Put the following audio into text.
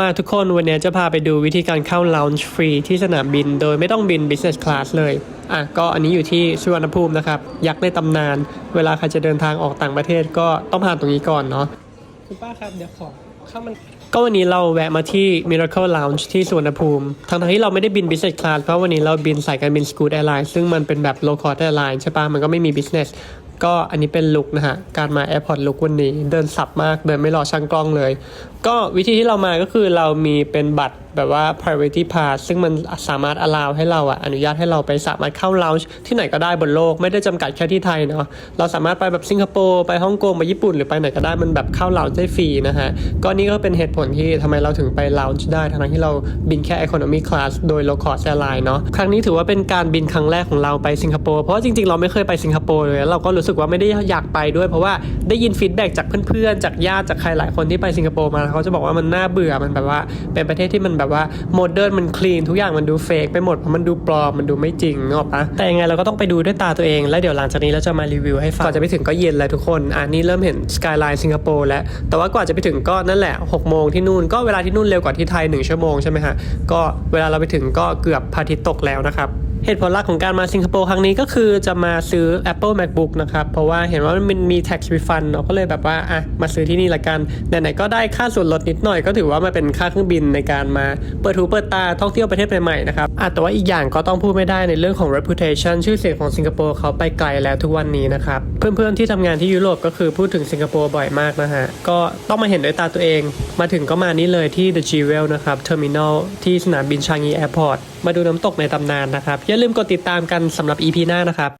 มาทุกคนวันนี้จะพาไปดูวิธีการเข้า lounge ฟรีที่สนามบิน โดยไม่ต้องบิน business class เลย อะก็อันนี้อยู่ที่สุวรรณภูมินะครับ ยักษ์ในตำนาน เวลาใครจะเดินทางออกต่างประเทศก็ต้องผ่านตรงนี้ก่อนเนาะคุณป้าครับ เดี๋ยวขอข้ามันก็วันนี้เราแวะมาที่ Miracle Lounge ที่สุวรรณภูมิ ทั้งๆที่เราไม่ได้บิน business class เพราะวันนี้เราบินสายการบิน Scoot Airlines ซึ่งมันเป็นแบบ low cost airline ใช่ปะมันก็ไม่มี business ก็อันนี้เป็นลุกนะฮะ การมา Airport ลุกวันนี้ เดินสับมาก เดินไม่รอช่างกล้องเลย ก็วิธีที่เรามาก็คือเรามีเป็นบัตรแบบว่า priority pass ซึ่งมันสามารถ allow ให้เราอะอนุญาตให้เราไปสามารถเข้า lounge ที่ไหนก็ได้บนโลก ไม่ได้จำกัดแค่ที่ไทยเนาะ เราสามารถไปแบบสิงคโปร์ ไปฮ่องกง ไปญี่ปุ่น หรือไปไหนก็ได้ มันแบบเข้า lounge ได้ฟรีนะฮะ ก็นี่ก็เป็นเหตุผลที่ทำไมเราถึงไป lounge ได้ ทั้งที่เราบินแค่ economy class โดย low cost airline เนาะ ครั้งนี้ถือว่าเป็นการบินครั้งแรกของเราไปสิงคโปร์ เพราะว่าจริงๆเราไม่เคยไปสิงคโปร์เลย เราก็รูู้้สึกว่าไม่ได้อยากไปด้วย เพราะว่าได้ยินฟีดแบ็กจากเพื่อนๆ จากญาติจากใครหลายคนที่ไปสิงคโปร์มาเขาจะบอกว่ามันน่าเบื่อมันแบบว่า เป็นประเทศที่มันแบบว่าโมเดิร์นมันคลีนทุกอย่างมันดูเฟกไปหมดเพราะมันดูปลอมมันดูไม่จริงนึกอกปะแต่ยังไงเราก็ต้องไปดูด้วยตาตัวเองแล้วเดี๋ยวหลังจากนี้เราจะมารีวิวให้ฟังก่อนจะไปถึงก็เย็นแล้วทุกคนอะนี่เริ่มเห็นสกายไลน์สิงคโปร์แล้วแต่ว่ากว่าจะไปถึงก็นั่นแหละ6โมงที่นู่นก็เวลาที่นู่นเร็วกว่าที่ไทย1ชั่วโมงใช่ไหมฮะก็เวลาเราไปถึงก็เกือบพระอาทิตย์ตกแล้วนะครับ เหตุผลหลักของการมาสิงคโปร์ครั้งนี้ก็คือจะมาซื้อ Apple MacBook นะครับ เพราะว่าเห็นว่ามันมี tax refund เนาก็เลยแบบว่าอะมาซื้อที่นี่ละกัน ไหนๆก็ได้ค่าส่วนลดนิดหน่อยก็ถือว่ามันเป็นค่าเครื่องบินในการมาเปิดหูเปิดตาท่องเที่ยวประเทศใหม่ๆนะครับอะแต่ว่าอีกอย่างก็ต้องพูดไม่ได้ในเรื่องของ reputation ชื่อเสียงของสิงคโปร์เขาไปไกลแล้วทุกวันนี้นะครับเพื่อนๆที่ทำงานที่ยุโรปก็คือพูดถึงสิงคโปร์บ่อยมากนะฮะก็ต้องมาเห็นด้วยตาตัวเอง มาถึงก็มานี่เลยที่ The Jewel นะครับ Terminal ที่สนามบินชางงีแอร์พอร์ต มาดูน้ำตกในตำนานนะครับ อย่าลืมกดติดตามกันสำหรับ EP หน้านะครับ